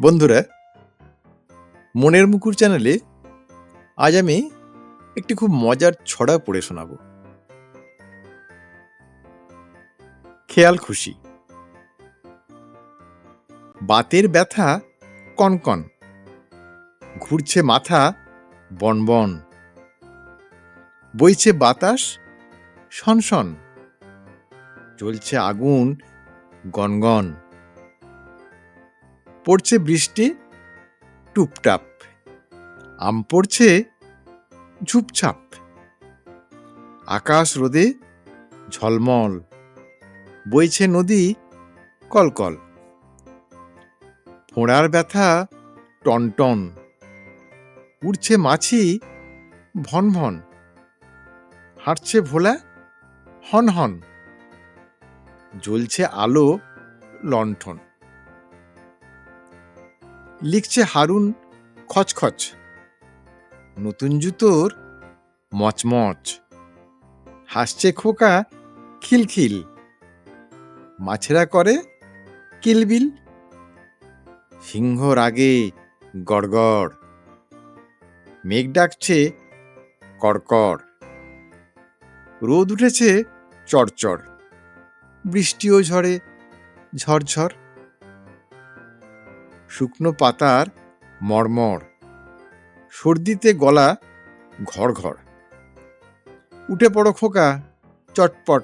বন্ধুরা, মনের মুকুর চ্যানেলে আজ আমি একটি খুব মজার ছড়া পড়ে শোনাব। খেয়াল খুশি। বাতের ব্যথা কনকন, ঘুরছে মাথা বনবন, বইছে বাতাস শনশন চলছে আগুন গনগন। পড়ছে বৃষ্টি, টুপটাপ। আম পড়ছে ঝুপছাপ আকাশ রোদে ঝলমল। বইছে নদী কলকল। ফোঁড়ার ব্যথা টনটন। উড়ছে মাছি ভন ভন হাঁটছে ভোলা হন হন জ্বলছে আলো লণ্ঠন। লিখছে হারুন খচখচ। নতুন জুতোর মচমচ। হাসছে খোকা খিলখিল। মাছেরা করে কিলবিল। সিংহ রাগে গড়গড়। মেঘ ডাকছে কড়কড়। রোদ উঠেছে চড়চড়। বৃষ্টিও ঝরে ঝরঝর। শুকনো পাতার মরমর সর্দিতে গলা ঘর ঘর উঠে পড়ো খোকা, চটপট।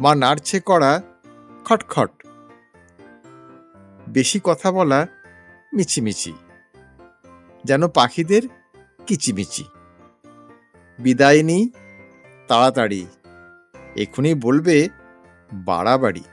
মা নাড়ছে কড়া, খটখট। বেশি কথা বলা মিছিমিছি। যেন পাখিদের কিচিমিচি। বিদায় তাড়াতাড়ি। এখনই বলবে বাড়াবাড়ি।